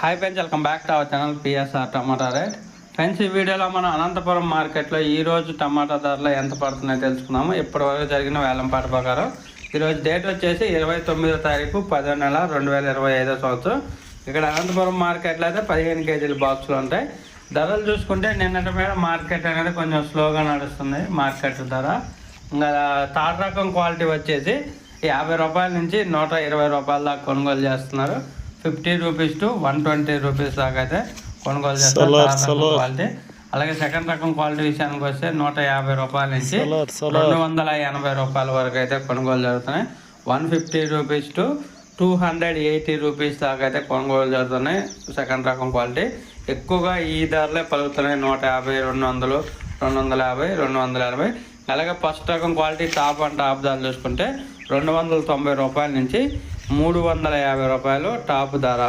Hi friends welcome back to our channel PSR tomato rate friends ఈ వీడియోలో మనం అనంతపురం మార్కెట్లో ఈరోజు టమాటా ధరలు ఎంత పడుతున్నాయో తెలుసుకున్నాము. ఇప్పటివరకు జరిగిన వేలంపాట ప్రకారం ఈరోజు డేట్ వచ్చేసి ఇరవై తొమ్మిదో తారీఖు పదో నెల రెండు వేల ఇరవై ఐదో సంవత్సరం. ఇక్కడ అనంతపురం మార్కెట్లో అయితే పదిహేను కేజీల బాక్సులు ఉంటాయి. ధరలు చూసుకుంటే నిన్నటి మీద మార్కెట్ అనేది కొంచెం స్లోగా నడుస్తుంది. మార్కెట్ ధర ఇంకా తాటరకం రకం క్వాలిటీ వచ్చేసి యాభై రూపాయల నుంచి నూట ఇరవై రూపాయల దాకా కొనుగోలు చేస్తున్నారు. Fifty rupees to one twenty rupees దాకా అయితే కొనుగోలు చేస్తారు. క్వాలిటీ అలాగే సెకండ్ రకం క్వాలిటీ విషయానికి వస్తే నూట యాభై రూపాయల నుంచి రెండు వందల ఎనభై రూపాయల వరకు అయితే కొనుగోలు జరుగుతున్నాయి. One fifty rupees to two hundred eighty rupees దాకా అయితే కొనుగోలు జరుగుతున్నాయి సెకండ్ రకం క్వాలిటీ. ఎక్కువగా ఈ ధరలే పలుకుతున్నాయి. నూట యాభై రెండు వందలు రెండు వందల యాభై రెండు వందల ఎనభై. అలాగే ఫస్ట్ రకం క్వాలిటీ టాప్ అండ్ టాప్ చూసుకుంటే రెండు వందల తొంభై రూపాయల నుంచి మూడు వందల యాభై రూపాయలు టాప్ ధర.